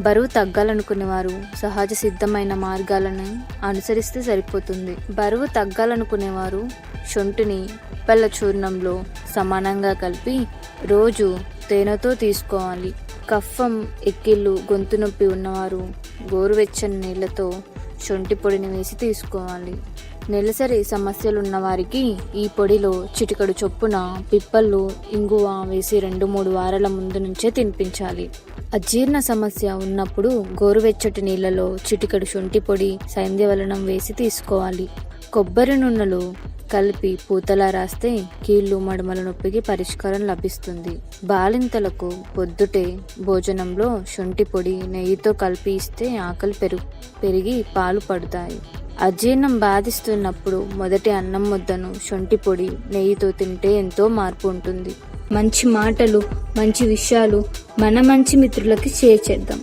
బరువు తగ్గాలనుకునేవారు సహజ సిద్ధమైన మార్గాలను అనుసరిస్తే సరిపోతుంది. బరువు తగ్గాలనుకునేవారు శొంఠిని పిప్పల చూర్ణంలో సమానంగా కలిపి రోజు తేనెతో తీసుకోవాలి. కఫం ఎక్కిళ్ళు గొంతు నొప్పి ఉన్నవారు గోరువెచ్చని నీళ్ళతో శొంఠి పొడిని వేసి తీసుకోవాలి. నెలసరి సమస్యలు ఉన్న వారికి ఈ పొడిలో చిటికడు చొప్పున పిప్పళ్ళు ఇంగువ వేసి రెండు మూడు వారాల ముందు నుంచే తినిపించాలి. అజీర్ణ సమస్య ఉన్నప్పుడు గోరువెచ్చటి నీళ్ళలో చిటికడు శొంఠి పొడి సైంధ్యవలనం వేసి తీసుకోవాలి. కొబ్బరి నూనెలో కలిపి పూతలా రాస్తే కీళ్ళు మడమల నొప్పికి పరిష్కారం లభిస్తుంది. బాలింతలకు పొద్దుటే భోజనంలో శొంఠి పొడి నెయ్యితో కలిపి ఇస్తే ఆకలి పెరుగు పెరిగి పాలు పడతాయి. అజీర్ణం బాధిస్తున్నప్పుడు మొదటి అన్నం ముద్దను శొంఠి పొడి నెయ్యితో తింటే ఎంతో మార్పు ఉంటుంది. మంచి మాటలు మంచి విషయాలు మన మంచి మిత్రులకి షేర్ చేద్దాం.